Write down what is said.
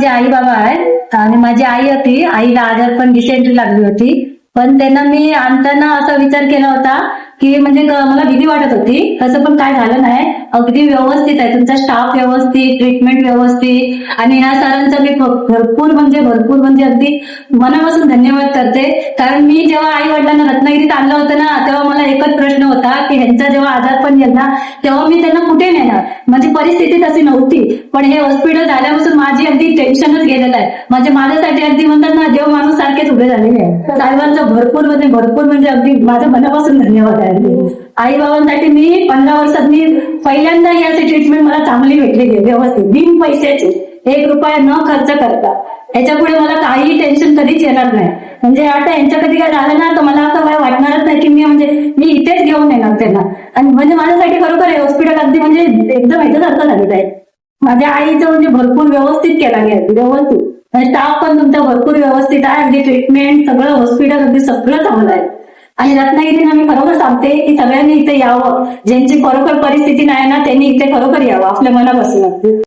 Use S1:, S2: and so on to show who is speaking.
S1: माझे आई बाबा आहेत आणि माझी आई होती आईला आजार पण डिसेंट्री लागली होती. पण त्यांना मी आणताना असा विचार केला होता की म्हणजे मला भीती वाटत होती. तसं पण काय झालं नाही. अगदी व्यवस्थित आहे. तुमचा स्टाफ व्यवस्थित ट्रीटमेंट व्यवस्थित. आणि ह्या सरांचा मी भरपूर म्हणजे भरपूर म्हणजे अगदी मनापासून धन्यवाद करते. कारण मी जेव्हा आई वडिलांना रत्नागिरीत आणलं होतं ना तेव्हा मला एकच प्रश्न होता की ह्यांचा जेव्हा आजार पण गेला तेव्हा मी त्यांना कुठे नेणार? म्हणजे परिस्थिती तशी नव्हती. पण हे हॉस्पिटल झाल्यापासून माझी अगदी टेन्शनच गेलेलं आहे. म्हणजे माझ्यासाठी अगदी म्हणतात ना देव माणूस सारखेच उभे झालेले आहे साहेबांचं भरपूर म्हणजे भरपूर म्हणजे अगदी माझ्या मनापासून धन्यवाद आहे. आई बाबांसाठी मी पंधरा वर्षात मी पहिल्यांदा याची ट्रीटमेंट मला चांगली भेटली आहे, व्यवस्थित. बिन पैशाची. एक रुपया न खर्च करता. याच्यापुढे मला काही टेन्शन कधीच येणार नाही. म्हणजे आता यांच्या कधी काय झालं ना तर मला असं काय वाटणारच नाही की मी म्हणजे मी इथेच घेऊन येणार त्यांना. आणि म्हणजे माझ्यासाठी खरोखर आहे हॉस्पिटल अगदी म्हणजे एकदम ह्याच्यासारखं झालेलं आहे. माझ्या आईचं म्हणजे भरपूर व्यवस्थित केला गेला व्यवस्थित स्टाफ पण तुमचा भरपूर व्यवस्थित आहे. अगदी ट्रीटमेंट सगळं हॉस्पिटल अगदी सगळं चांगलं आहे. आणि रत्नागिरीनं मी खरोखर सांगते की सगळ्यांनी इथे यावं. ज्यांची खरोखर परिस्थिती नाही ना त्यांनी इथे खरोखर यावं. आपल्या मनापासून.